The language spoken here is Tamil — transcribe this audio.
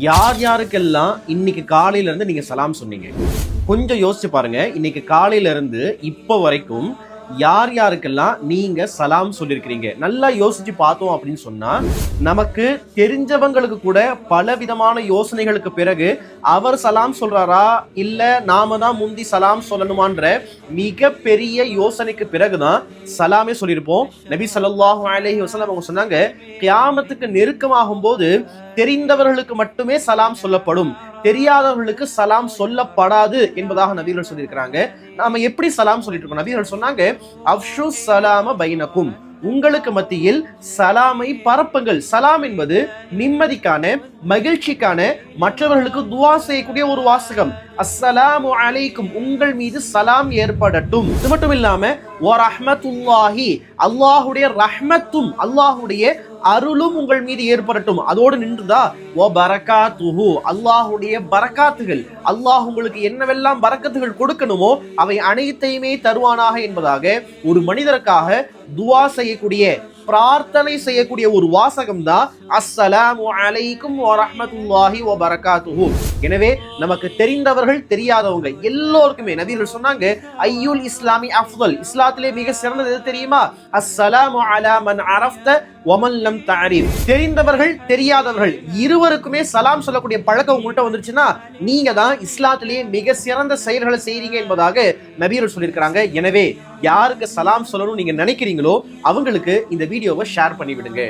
யார் யாருக்கெல்லாம் இன்னைக்கு காலையில இருந்து நீங்க சலாம் சொன்னீங்க? கொஞ்சம் யோசிச்சு பாருங்க. இன்னைக்கு காலையில இருந்து இப்போ வரைக்கும் யார் யாருக்கெல்லாம் நீங்க சலாம் சொல்லியிருக்கிறீங்க நல்லா யோசிச்சு பார்த்தோம் அப்படின்னு சொன்னா நமக்கு தெரிஞ்சவங்களுக்கு கூட பல விதமான யோசனைகளுக்கு பிறகு அவர் சலாம் சொல்றாரா? இல்ல நாம தான் முந்தி சலாம் சொல்லணுமான்ற மிக பெரிய யோசனைக்கு பிறகுதான் சலாமே சொல்லியிருப்போம். நபி ஸல்லல்லாஹு அலஹி வஸல்லம் அவங்க சொன்னாங்க கியாமத்துக்கு நெருக்கமாகும் போது தெரிந்தவர்களுக்கு மட்டுமே சலாம் சொல்லப்படும். தெரியாதவர்களுக்கு சலாம் சொல்லப்படாது என்பதாக நபிகள் சொல்லியிருக்கிறாங்க. நாம எப்படி சலாம் சொல்லிட்டு இருக்கோம்? நபிகள் சொன்னாங்க அப்ஷு சலாம பைனக்கும். உங்களுக்கு மத்தியில் சலாமை பரப்புங்கள். சலாம் என்பது நிம்மதிக்கான மகிழ்ச்சிக்கான மற்றவர்களுக்கு துவா செய்யக்கூடிய ஒரு வாசகம். அஸ்ஸலாமு அலைக்கும். உங்கள் மீது சலாம் ஏற்படட்டும். இது மட்டும் இல்லாம ஓ ரஹ்மத்துல்லாஹி. அல்லாஹுடைய ரஹ்மத்தும் அல்லாஹுடைய அருளும் உங்கள் மீது ஏற்படட்டும். அதோடு நின்றுதா? ஓ பரக்காத்துஹு அல்லாஹுடைய பரக்காத்துகள் அல்லாஹ் உங்களுக்கு என்னவெல்லாம் பரக்கத்துகள் கொடுக்கணுமோ அவை அனைத்தையுமே தருவானாக என்பதாக ஒரு மனிதருக்காக துவா செய்யக்கூடிய பிரார்த்தனை செய்யக்கூடிய ஒரு வாசகம் தான் அஸ்ஸலாமு அலைக்கும் வரஹமத்துல்லாஹி ஓ பரகாத்துஹு எனவே நமக்கு தெரிந்தவர்கள் தெரியாதவங்க எல்லோருக்குமே நபிகள் சொன்னாங்க ஐயுல் இஸ்லாமி அஃதல். இஸ்லாத்திலே மிக சிறந்தது எது தெரியுமா? அஸ்ஸலாமு அலா மன் அரஃப்த வமன் லம் தெரிந்தவர்கள் தெரியாதவர்கள் இருவருக்குமே சலாம் சொல்லக்கூடிய பழக்கம் உங்கள்கிட்ட வந்துருச்சுன்னா நீங்க தான் இஸ்லாத்திலேயே மிக சிறந்த செயல்களை செய்றீங்க என்பதாக நபிகள் சொல்லியிருக்கிறாங்க. எனவே யாருக்கு சலாம் சொல்லணும்னு நீங்கள் நினைக்கிறீங்களோ அவங்களுக்கு இந்த வீடியோவை ஷேர் பண்ணிவிடுங்க.